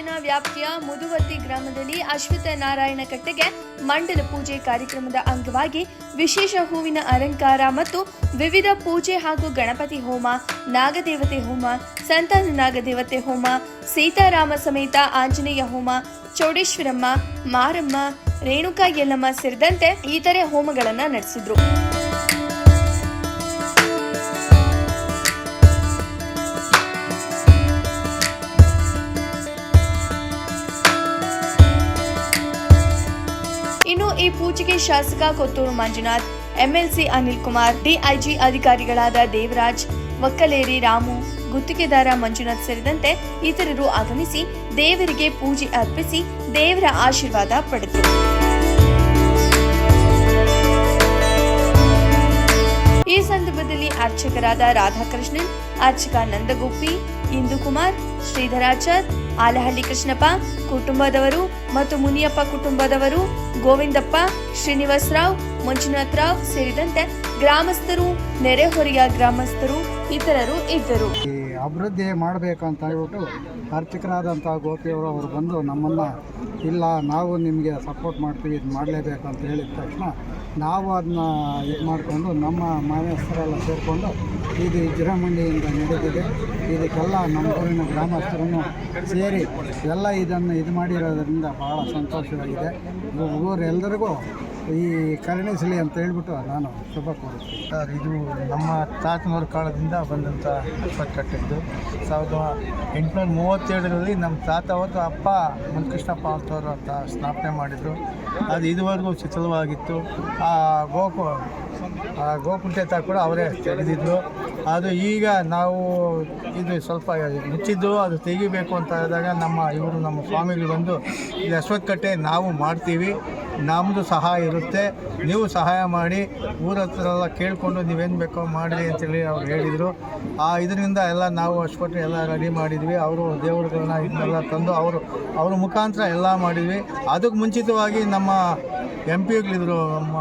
ತಾಲೂಕಿನ ವ್ಯಾಪ್ತಿಯ ಮುದುವತ್ತಿ ಗ್ರಾಮದಲ್ಲಿ ಅಶ್ವತ್ಥ ನಾರಾಯಣ ಕಟ್ಟೆಗೆ ಮಂಡಲ ಪೂಜೆ ಕಾರ್ಯಕ್ರಮದ ಅಂಗವಾಗಿ ವಿಶೇಷ ಹೂವಿನ ಅಲಂಕಾರ ಮತ್ತು ವಿವಿಧ ಪೂಜೆ ಹಾಗೂ ಗಣಪತಿ ಹೋಮ, ನಾಗದೇವತೆ ಹೋಮ, ಸಂತಾನ ನಾಗದೇವತೆ ಹೋಮ, ಸೀತಾರಾಮ ಸಮೇತ ಆಂಜನೇಯ ಹೋಮ, ಚೌಡೇಶ್ವರಮ್ಮ, ಮಾರಮ್ಮ, ರೇಣುಕಾ ಯಲ್ಲಮ್ಮ ಸೇರಿದಂತೆ ಇತರೆ ಹೋಮಗಳನ್ನು ನಡೆಸಿದ್ರು. ಪೂಜೆಗೆ ಶಾಸಕ ಕೊತ್ತೂರು ಮಂಜುನಾಥ್, ಎಂಎಲ್ಸಿ ಅನಿಲ್ ಕುಮಾರ್, ಡಿಐಜಿ ಅಧಿಕಾರಿಗಳಾದ ದೇವರಾಜ್, ಒಕ್ಕಲೇರಿ ರಾಮು, ಗುತ್ತಿಗೆದಾರ ಮಂಜುನಾಥ್ ಸೇರಿದಂತೆ ಇತರರು ಆಗಮಿಸಿ ದೇವರಿಗೆ ಪೂಜೆ ಅರ್ಪಿಸಿ ದೇವರ ಆಶೀರ್ವಾದ ಪಡೆದರು. ಈ ಸಂದರ್ಭದಲ್ಲಿ ಅರ್ಚಕರಾದ ರಾಧಾಕೃಷ್ಣನ್, ಅರ್ಚಕ ನಂದಗೋಪಿ, ಇಂದುಕುಮಾರ್, ಶ್ರೀಧರಾಚಾರ್ ಆಲಹಳ್ಳಿ ಕೃಷ್ಣಪ್ಪ, ಕುಟುಂಬದವರು ಮತ್ತು ಮುನಿಯಪ್ಪ ಕುಟುಂಬದವರು, ಗೋವಿಂದಪ್ಪ, ಶ್ರೀನಿವಾಸರಾವ್ ಮಂಜುನಾಥ್ ರಾವ್ ಸೇರಿದಂತೆ ಗ್ರಾಮಸ್ಥರು, ನೆರೆಹೊರೆಯ ಗ್ರಾಮಸ್ಥರು ಇತರರು ಇದ್ದರು. ಅಭಿವೃದ್ಧಿ ಮಾಡಬೇಕಂತ ಹೇಳ್ಬಿಟ್ಟು ಅರ್ಚಕರಾದಂಥ ಗೋಪಿಯವರು ಅವರು ಬಂದು ನಮ್ಮನ್ನು, ಇಲ್ಲ, ನಾವು ನಿಮಗೆ ಸಪೋರ್ಟ್ ಮಾಡ್ತೀವಿ, ಇದು ಮಾಡಲೇಬೇಕು ಅಂತ ಹೇಳಿದ ತಕ್ಷಣ ನಾವು ಅದನ್ನ ಇದು ಮಾಡಿಕೊಂಡು ನಮ್ಮ ಮಾನಸ್ಥರೆಲ್ಲ ಸೇರಿಕೊಂಡು ಇದು ವಿಜೃಂಭಣೆಯಿಂದ ನಡೆದಿದೆ. ಇದಕ್ಕೆಲ್ಲ ನಮ್ಮ ಊರಿನ ಗ್ರಾಮಸ್ಥರನ್ನು ಸೇರಿ ಎಲ್ಲ ಇದನ್ನು ಇದು ಮಾಡಿರೋದರಿಂದ ಭಾಳ ಸಂತೋಷವಾಗಿದೆ. ಊರೆಲ್ಲರಿಗೂ ಈ ಕರುಣಿಸಲಿ ಅಂತ ಹೇಳ್ಬಿಟ್ಟು ನಾನು ಶುಭ ಕೋರುತ್ತೇನೆ. ಸರ್, ಇದು ನಮ್ಮ ತಾತನವ್ರ ಕಾಲದಿಂದ ಬಂದಂಥ ಕಟ್ಟಿದ್ದು ಸಾವಿರದ ಎಂಟುನೂರ ಮೂವತ್ತೇಳರಲ್ಲಿ ನಮ್ಮ ತಾತ ಅವತ್ತು ಅಪ್ಪ ಮುನ್ಕೃಷ್ಣಪ್ಪ ಅಂತವರು ಅಂತ ಸ್ಥಾಪನೆ ಮಾಡಿದರು. ಅದು ಇದುವರೆಗೂ ಶಿಥಿಲವಾಗಿತ್ತು ಆ ಗೋಕು, ಆ ಗೋಕುಂಠೇತ ಕೂಡ ಅವರೇ ತೆಗೆದಿದ್ದರು ಅದು ಈಗ ನಾವು ಇದು ಸ್ವಲ್ಪ ಮುಚ್ಚಿದ್ದು, ಅದು ತೆಗಿಬೇಕು ಅಂತ ಹೇಳಿದಾಗ ನಮ್ಮ ಇವರು, ನಮ್ಮ ಸ್ವಾಮಿಗಳು ಬಂದು ಇದು ಅಶ್ವತ್ಕಟ್ಟೆ ನಾವು ಮಾಡ್ತೀವಿ ನಮ್ಮದು ಸಹಾಯ ಇರುತ್ತೆ, ನೀವು ಸಹಾಯ ಮಾಡಿ, ಊರ ಹತ್ರ ಎಲ್ಲ ಕೇಳಿಕೊಂಡು ನೀವೇನು ಬೇಕೋ ಮಾಡಿರಿ ಅಂತೇಳಿ ಅವ್ರು ಹೇಳಿದರು. ಆ ಇದರಿಂದ ಎಲ್ಲ ನಾವು ಅಶ್ವತ್ಥ ಎಲ್ಲ ರೆಡಿ ಮಾಡಿದ್ವಿ, ಅವರು ದೇವರುಗಳನ್ನ ಇದನ್ನೆಲ್ಲ ತಂದು, ಅವರು, ಅವ್ರ ಮುಖಾಂತರ ಎಲ್ಲ ಮಾಡಿದ್ವಿ. ಅದಕ್ಕೆ ಮುಂಚಿತವಾಗಿ ನಮ್ಮ ಎಂ ಪಿಗಳಿದ್ರು ನಮ್ಮ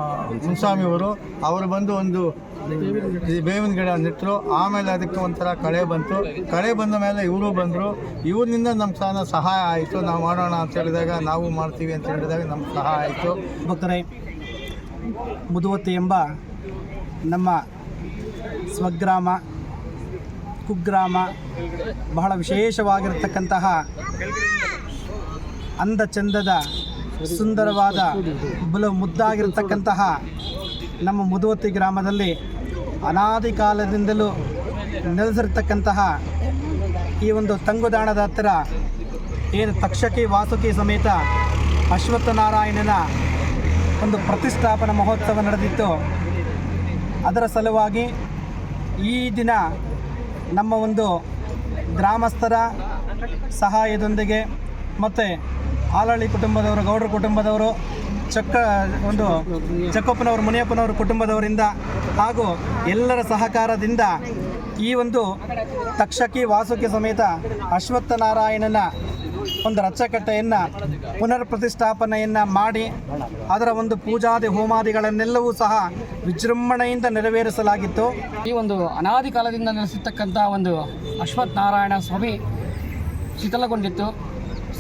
ಮುನ್ಸ್ವಾಮಿಯವರು, ಅವರು ಬಂದು ಒಂದು ಬೇವಿನ ಗಿಡ ನೆಟ್ಟರು ಆಮೇಲೆ ಅದಕ್ಕೆ ಒಂಥರ ಕಳೆ ಬಂತು. ಕಳೆ ಬಂದ ಮೇಲೆ ಇವರು ಬಂದರು. ಇವರಿಂದ ನಮ್ಮ ಸಹ ಸಹಾಯ ಆಯಿತು. ನಾವು ಮಾಡೋಣ ಅಂತ ಹೇಳಿದಾಗ, ನಾವು ಮಾಡ್ತೀವಿ ಅಂತ ಹೇಳಿದಾಗ ನಮ್ಗೆ ಸಹಾಯ ಆಯಿತು. ಭಕ್ತರೇ, ಮುದುವತ್ತಿ ಎಂಬ ನಮ್ಮ ಸ್ವಗ್ರಾಮ, ಕುಗ್ರಾಮ ಬಹಳ ವಿಶೇಷವಾಗಿರತಕ್ಕಂತಹ ಅಂದ ಚಂದದ ಸುಂದರವಾದ ಬಲು ಮುದ್ದಾಗಿರತಕ್ಕಂತಹ ನಮ್ಮ ಮುದುವತ್ತಿ ಗ್ರಾಮದಲ್ಲಿ ಅನಾದಿ ಕಾಲದಿಂದಲೂ ನೆಲೆಸಿರ್ತಕ್ಕಂತಹ ಈ ಒಂದು ತಂಗುದಾಣದ ಹತ್ತಿರ ಏನು ತಕ್ಷಕಿ ವಾಸುಕಿ ಸಮೇತ ಅಶ್ವತ್ಥನಾರಾಯಣನ ಒಂದು ಪ್ರತಿಷ್ಠಾಪನಾ ಮಹೋತ್ಸವ ನಡೆದಿತ್ತು. ಅದರ ಸಲುವಾಗಿ ಈ ದಿನ ನಮ್ಮ ಒಂದು ಗ್ರಾಮಸ್ಥರ ಸಹಾಯದೊಂದಿಗೆ ಮತ್ತು ಆಲಳ್ಳಿ ಕುಟುಂಬದವರು, ಗೌಡ್ರ ಕುಟುಂಬದವರು, ಚಕ್ಕ ಒಂದು ಚಕ್ಕಪ್ಪನವರು, ಮುನಿಯಪ್ಪನವರ ಕುಟುಂಬದವರಿಂದ ಹಾಗೂ ಎಲ್ಲರ ಸಹಕಾರದಿಂದ ಈ ಒಂದು ತಕ್ಷಕಿ ವಾಸುಕಿ ಸಮೇತ ಅಶ್ವತ್ಥನಾರಾಯಣನ ಒಂದು ರಚ್ಚಕಟ್ಟೆಯನ್ನು ಪುನರ್ ಪ್ರತಿಷ್ಠಾಪನೆಯನ್ನು ಮಾಡಿ ಅದರ ಒಂದು ಪೂಜಾದಿ ಹೋಮಾದಿಗಳನ್ನೆಲ್ಲವೂ ಸಹ ವಿಜೃಂಭಣೆಯಿಂದ ನೆರವೇರಿಸಲಾಗಿತ್ತು. ಈ ಒಂದು ಅನಾದಿ ಕಾಲದಿಂದ ನೆಲೆಸಿರ್ತಕ್ಕಂಥ ಒಂದು ಅಶ್ವತ್ಥನಾರಾಯಣ ಸ್ವಾಮಿ ಶಿಥಿಲಗೊಂಡಿತ್ತು.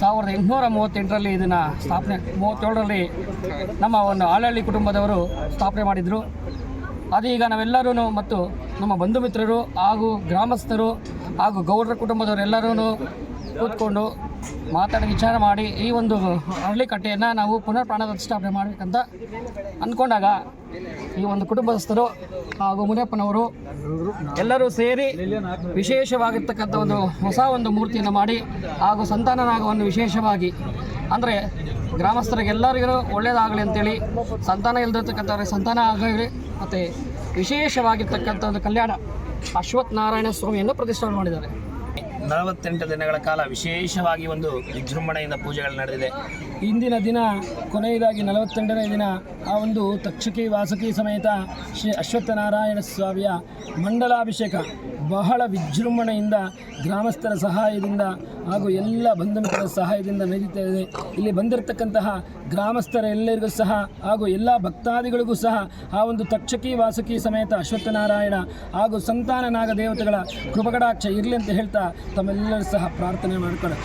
ಸಾವಿರದ ಎಂಟುನೂರ ಮೂವತ್ತೆಂಟರಲ್ಲಿ ಇದನ್ನು ಸ್ಥಾಪನೆ, ಮೂವತ್ತೇಳರಲ್ಲಿ ನಮ್ಮ ಒಂದು ಆಳಹಳ್ಳಿ ಕುಟುಂಬದವರು ಸ್ಥಾಪನೆ ಮಾಡಿದರು. ಅದೀಗ ನಾವೆಲ್ಲರೂ ಮತ್ತು ನಮ್ಮ ಬಂಧು ಮಿತ್ರರು ಹಾಗೂ ಗ್ರಾಮಸ್ಥರು ಹಾಗೂ ಗೌಡರ ಕುಟುಂಬದವರೆಲ್ಲರೂ ಕೂತ್ಕೊಂಡು ಮಾತಾಡಿ ವಿಚಾರ ಮಾಡಿ ಈ ಒಂದು ಹಳ್ಳಿ ಕಟ್ಟೆಯನ್ನು ನಾವು ಪುನರ್ ಪ್ರಾಣ ಮಾಡಬೇಕಂತ ಅಂದ್ಕೊಂಡಾಗ ಈ ಒಂದು ಕುಟುಂಬಸ್ಥರು ಹಾಗೂ ಮುನಿಯಪ್ಪನವರು ಎಲ್ಲರೂ ಸೇರಿ ವಿಶೇಷವಾಗಿರ್ತಕ್ಕಂಥ ಒಂದು ಹೊಸ ಒಂದು ಮೂರ್ತಿಯನ್ನು ಮಾಡಿ ಹಾಗೂ ಸಂತಾನನಾಗವನ್ನು ವಿಶೇಷವಾಗಿ ಅಂದರೆ ಗ್ರಾಮಸ್ಥರಿಗೆಲ್ಲರಿಗೂ ಒಳ್ಳೆಯದಾಗಲಿ ಅಂತೇಳಿ ಸಂತಾನ ಇಲ್ಲದಿರ್ತಕ್ಕಂಥವ್ರಿಗೆ ಸಂತಾನ ಆಗಲಿ ಮತ್ತು ವಿಶೇಷವಾಗಿರ್ತಕ್ಕಂಥ ಒಂದು ಕಲ್ಯಾಣ ಅಶ್ವತ್ಥನಾರಾಯಣ ಸ್ವಾಮಿಯನ್ನು ಪ್ರತಿಷ್ಠಾಪನೆ ಮಾಡಿದ್ದಾರೆ. ನಲವತ್ತೆಂಟು ದಿನಗಳ ಕಾಲ ವಿಶೇಷವಾಗಿ ಒಂದು ವಿಜೃಂಭಣೆಯಿಂದ ಪೂಜೆಗಳು ನಡೆದಿದೆ. ಇಂದಿನ ದಿನ, ಕೊನೆಯದಾಗಿ ನಲವತ್ತೆಂಟನೇ ದಿನ, ಆ ಒಂದು ತಕ್ಷಕಿ ವಾಸುಕಿ ಸಮೇತ ಶ್ರೀ ಅಶ್ವತ್ಥನಾರಾಯಣ ಸ್ವಾಮಿಯ ಮಂಡಲಾಭಿಷೇಕ ಬಹಳ ವಿಜೃಂಭಣೆಯಿಂದ, ಗ್ರಾಮಸ್ಥರ ಸಹಾಯದಿಂದ ಹಾಗೂ ಎಲ್ಲ ಬಂಧು ಮಿತ್ರರ ಸಹಾಯದಿಂದ ನಡೀತಾ ಇದೆ ಇಲ್ಲಿ ಬಂದಿರತಕ್ಕಂತಹ ಗ್ರಾಮಸ್ಥರ ಎಲ್ಲರಿಗೂ ಸಹ ಹಾಗೂ ಎಲ್ಲ ಭಕ್ತಾದಿಗಳಿಗೂ ಸಹ ಆ ಒಂದು ತಕ್ಷಕಿ ವಾಸುಕಿ ಸಮೇತ ಅಶ್ವತ್ಥನಾರಾಯಣ ಹಾಗೂ ಸಂತಾನ ದೇವತೆಗಳ ಕೃಪಕಟಾಕ್ಷ ಇರಲಿ ಅಂತ ಹೇಳ್ತಾ ತಮ್ಮೆಲ್ಲರೂ ಸಹ ಪ್ರಾರ್ಥನೆ ಮಾಡ್ತಾರೆ